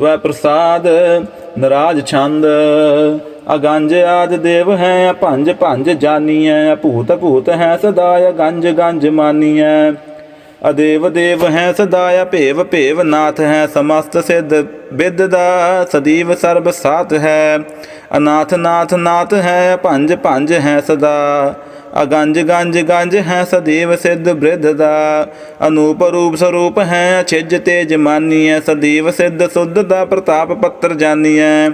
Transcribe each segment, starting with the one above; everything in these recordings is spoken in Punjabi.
ਤਵੈ ਪ੍ਰਸਾਦ, ਨਰਾਜ ਛੰਦ। ਅਗੰਜ ਆਦ ਦੇਵ ਹੈ, ਭੰਜ ਭੰਜ ਜਾਨੀਐ। ਭੂਤ ਭੂਤ ਹੈ ਸਦਾ ਅਗੰਜ ਗੰਜ ਮਾਨੀਐ। ਅਦੇਵ ਦੇਵ ਹੈ ਸਦਾ ਭੇਵ ਭੇਵ ਨਾਥ ਹੈ। ਸਮਸਤ ਸਿੱਧ ਬਿਦ ਦਾ ਸਦੀਵ ਸਰਬ ਸਾਥ ਹੈ। ਅਨਾਥ ਨਾਥ ਨਾਥ ਹੈ, ਭੰਜ ਭੰਜ ਹੈ ਸਦਾ। ਅਗੰਜ ਗੰਜ ਗੰਜ ਹੈ ਸਦੀਵ ਸਿੱਧ ਬ੍ਰਿਧ ਦਾ, ਅਨੂਪ ਰੂਪ ਸਰੂਪ ਹੈ ਛਿਜ ਤੇਜ ਮਾਨੀਐ, ਸਦੀਵ ਸਿੱਧ ਸੁਧ ਦਾ ਪ੍ਰਤਾਪ ਪੱਤਰ ਜਾਨੀਐ।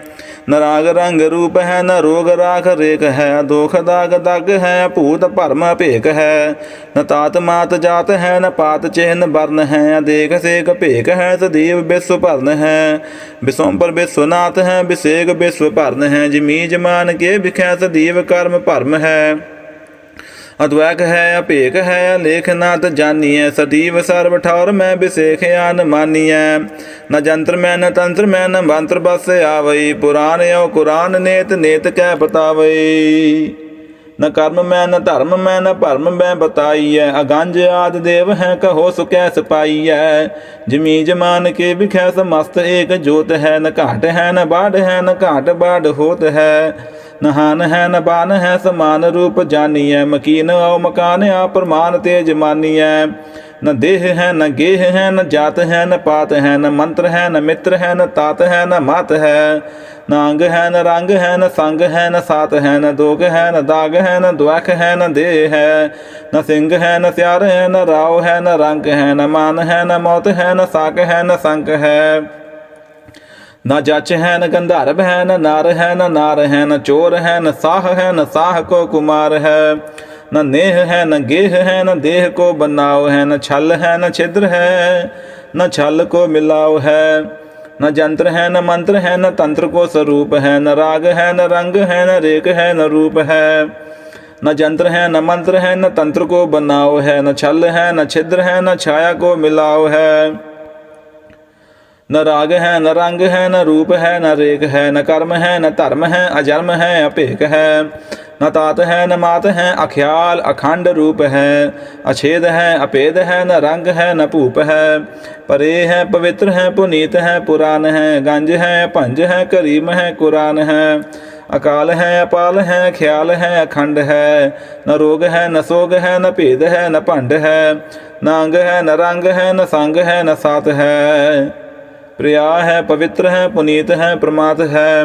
ਨਰਾਗ ਰੰਗ ਰੂਪ ਹੈ, ਨ ਰੋਗ ਰਾਖ ਰੇਖ ਹੈ, ਦੋਖ ਦਾਗ ਦਗ ਹੈ, ਭੂਤ ਭਰਮ ਭੇਕ ਹੈ। ਨ ਤਾਤ ਮਾਤ ਜਾਤ ਹੈ, ਨ ਪਾਤ ਚਿਹਨ ਬਰਨ ਹੈ ਦੇਖ ਸੇਕ ਭੇਕ ਹੈ, ਸਦੀਵ ਬਿਸਵ ਭਰਨ ਹੈ। ਬਿਸੰਪਰ ਬਿਸਵਨਾਥ ਹੈ, ਬਿਸ਼ੇਕ ਬਿਸਵ ਭਰਨ ਹੈ ਜਿਮੀ ਜਮਾਨ ਕੇ ਵਿਖੈ ਸਦੀਵ ਕਰਮ ਭਰਮ ਹੈ। ਅਦਵੈਕ ਹੈ ਅਭੇਕ ਹੈ, ਲੇਖ ਨਾਤ ਜਾਨੀਐ, ਸਦੀਵ ਸਰਬ ਠੌਰ ਮੈਂ ਬਿਸੇਖ ਆਨ ਮਾਨੀਐ। ਨ ਜੰਤਰ ਮੈਂ, ਨ ਤੰਤਰ ਮੈਂ, ਨ ਮੰਤਰ ਬਸ ਆਵਈ। ਪੁਰਾਨ ਓ ਕੁਰਾਨ ਨੇਤ ਨੇਤ ਕਹਿ ਬਤਾਵਈ। ਨ ਕਰਮ ਮੈਂ, ਨ ਧਰਮ ਮੈਂ, ਨ ਭਰਮ ਮੈਂ ਬਤਾਈਐ। ਅਗੰਜ ਆਦ ਦੇਵ ਹੈ, ਕਹੋ ਸੁਕੈ ਸਪਾਈਐ। ਜਮੀ ਜਮਾਨ ਕੇ ਵਿਖੈ, ਸਮਸਤ ਏਕ ਜੋਤ ਹੈ। ਨ ਘਾਟ ਹੈ, ਨ ਬਾੜ ਹੈ, ਨ ਘਾਟ ਬਾੜ ਹੋਤ ਹੈ। ਨਹਾਨ ਹੈ ਨ ਹੈ ਸਮਾਨ ਰੂਪ ਜਾਨੀਐ ਮਕੀਨ ਔ ਮਕਾਨ ਆ ਪ੍ਰਮਾਨ ਤੇਜ ਮਾਨੀਐ ਨ ਦੇਹ ਹੈ ਨ ਗੇਹ ਹੈ ਨ ਜਾਤ ਹੈ ਨ ਪਾਤ ਹੈ ਨ ਮੰਤਰ ਹੈ ਨ ਮਿੱਤਰ ਹੈ ਨ ਤਾਤ ਹੈ ਨ ਮਤ ਹੈ ਨ ਅੰਗ ਹੈ ਨ ਰੰਗ ਹੈ ਨ ਸੰਗ ਹੈ ਨ ਸਾਤ ਹੈ ਨ ਦੋਗ ਹੈ ਨ ਦਾਗ ਹੈ ਨ ਦੁਆਖ ਹੈ ਨ ਦੇਹ ਹੈ ਨ ਸਿੰਘ ਹੈ ਨ ਸਿਆਰ ਹੈ ਨ ਰਾਉ ਹੈ ਨ ਰੰਗ ਹੈ ਨ ਮਾਨ ਹੈ ਨ ਮੌਤ ਹੈ ਨ ਸਾਕ ਹੈ ਨ ਸੰਕ ਹੈ ना जाच है न गंधर्व है न नार है न नार है न चोर है न साह है न साह को कुमार है न नेह है न गेह है न देह को बनाव है न छल है न छिद्र है न छल को मिलाव है न जंत्र है न मंत्र है न तंत्र को स्वरूप है न राग है न रंग है न रेख है न रूप है न जंत्र है न मंत्र है न तंत्र को बनाव है न छल है न छिद्र है न छाया को मिलाव है ਨ ਰਾਗ ਹੈ ਨ ਰੰਗ ਹੈ ਨ ਰੂਪ ਹੈ ਨ ਰੇਖ ਹੈ ਨ ਕਰਮ ਹੈ ਨ ਧਰਮ ਹੈ ਅਜਰਮ ਹੈ ਅਭੇਕ ਹੈ ਨ ਤਾਤ ਹੈ ਨ ਮਾਤ ਹੈ ਅਖਿਆਲ ਅਖੰਡ ਰੂਪ ਹੈ ਅਛੇਦ ਹੈ ਅਪੇਦ ਹੈ ਨ ਰੰਗ ਹੈ ਨ ਭੂਪ ਹੈ ਪਰੇ ਹੈ ਪਵਿੱਤਰ ਹੈ ਪੁਨੀਤ ਹੈ ਪੁਰਾਨ ਹੈ ਗੰਜ ਹੈ ਭੰਜ ਹੈ ਕਰੀਮ ਹੈ ਕੁਰਾਨ ਹੈ ਅਕਾਲ ਹੈ ਅਪਾਲ ਹੈ ਖਿਆਲ ਹੈ ਅਖੰਡ ਹੈ ਨ ਰੋਗ ਹੈ ਨ ਸੋਗ ਹੈ ਨ ਭੇਦ ਹੈ ਨ ਭੰਡ ਹੈ ਨ ਅੰਗ ਹੈ ਨ ਰੰਗ ਹੈ ਨ ਸੰਗ ਹੈ ਨ ਸਾਤ ਹੈ ਪ੍ਰਿਆ ਹੈ ਪਵਿੱਤਰ ਹੈ ਪੁਨੀਤ ਹੈ ਪ੍ਰਮਾਤ ਹੈ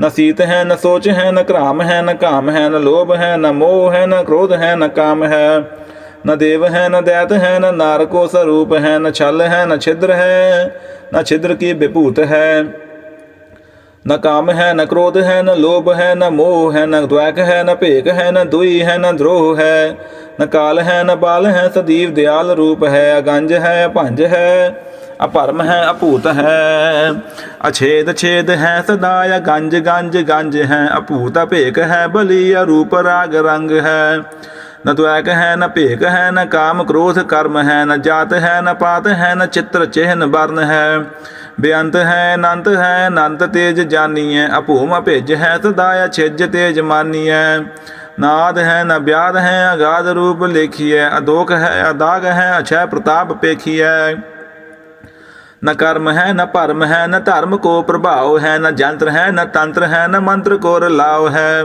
ਨ ਸੀਤ ਹੈ ਨ ਸੋਚ ਹੈ ਨ ਘਰਾਮ ਹੈ ਨ ਕਾਮ ਹੈ ਨ ਲੋਭ ਹੈ ਨ ਮੋਹ ਹੈ ਨ ਕ੍ਰੋਧ ਹੈ ਨ ਕਾਮ ਹੈ ਨ ਦੇਵ ਹੈ ਨ ਦੈਤ ਹੈ ਨ ਨਾਰਕੋ ਸਰੂਪ ਹੈ ਨ ਛਲ ਹੈ ਨ ਛਿਦਰ ਹੈ ਨ ਛਿਦਰ ਕੀ ਵਿਭੂਤ ਹੈ ਨ ਕਾਮ ਹੈ ਨ ਕ੍ਰੋਧ ਹੈ ਨ ਲੋਭ ਹੈ ਨ ਮੋਹ ਹੈ ਨ ਦ્વੈਕ ਹੈ ਨ ਭੇਕ ਹੈ ਨ ਦੁਈ ਹੈ ਨ ਦਰੋਹ ਹੈ ਨ ਕਾਲ ਹੈ ਨ ਬਾਲ ਹੈ ਸਦੀਵ ਦਿਆਲ ਰੂਪ ਹੈ ਅਗੰਜ ਹੈ ਭੰਜ ਹੈ है अभर्म है अभूत है अछेद छेद है सदा गंज गंज गंज है अभूत अभेक है बलि अरूप राग रंग है न द्वैक है न भेक है न काम क्रोध कर्म है न जात है न पात है न चित्र चिन्ह वर्ण है ਬੇਅੰਤ ਹੈ ਅਨੰਤ ਹੈ ਅਨੰਤ ਤੇਜ ਜਾਨੀਐ ਅਭੂਮ ਭੇਜ ਹੈ ਸਦਾਇਆ ਛਿਜ ਤੇਜ ਮਾਨੀਐ ਨਾਦ ਹੈ ਨ ਬਿਆਦ ਹੈ ਅਗਾਧ ਰੂਪ ਲੇਖੀਐ ਅਦੋਖ ਹੈ ਅਦਾਗ ਹੈ ਅਛੈ ਪ੍ਰਤਾਪ ਪੇਖੀਐ न कर्म है न परम है न धर्म को प्रभाव है न जंत्र है न तंत्र है न मंत्र को रलाव है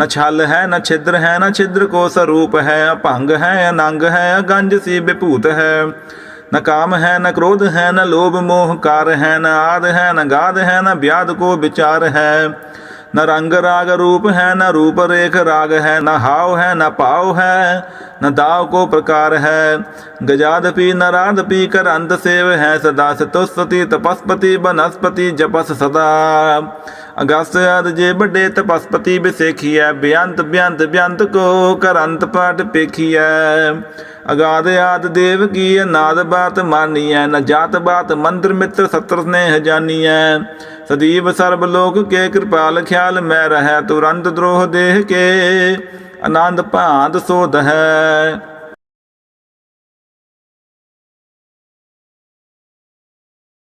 न छल है न छिद्र है न छिद्र को स्वरूप है अभंग है अनंग है अगंज सी विभूत है न काम है न क्रोध है न लोभ मोह कार है न आद है न गाद है न व्याध को विचार है न रंग राग रूप है न रूप रेख राग है न हाव है न पाव है न दाव को प्रकार है गजादपि नरादपि कर अंत सेव है सदा सतुस्पति तपस्पति बनस्पति जपस सदा अगस्त आद जे बड़े तपस्पति बिसेखिय बेअंत बेअंत बेअंत को कर अंत पाठ पेखिय अगाध आद देव की नाद बात मानिय न जात बात मंत्र मित्र सत्र स्नेह जानिय सदीव सर्व लोक के कृपाल ख्याल में रह तुरंत द्रोह देह ਆਨੰਦ ਭਾਂਤ ਸੋਧ ਹੈ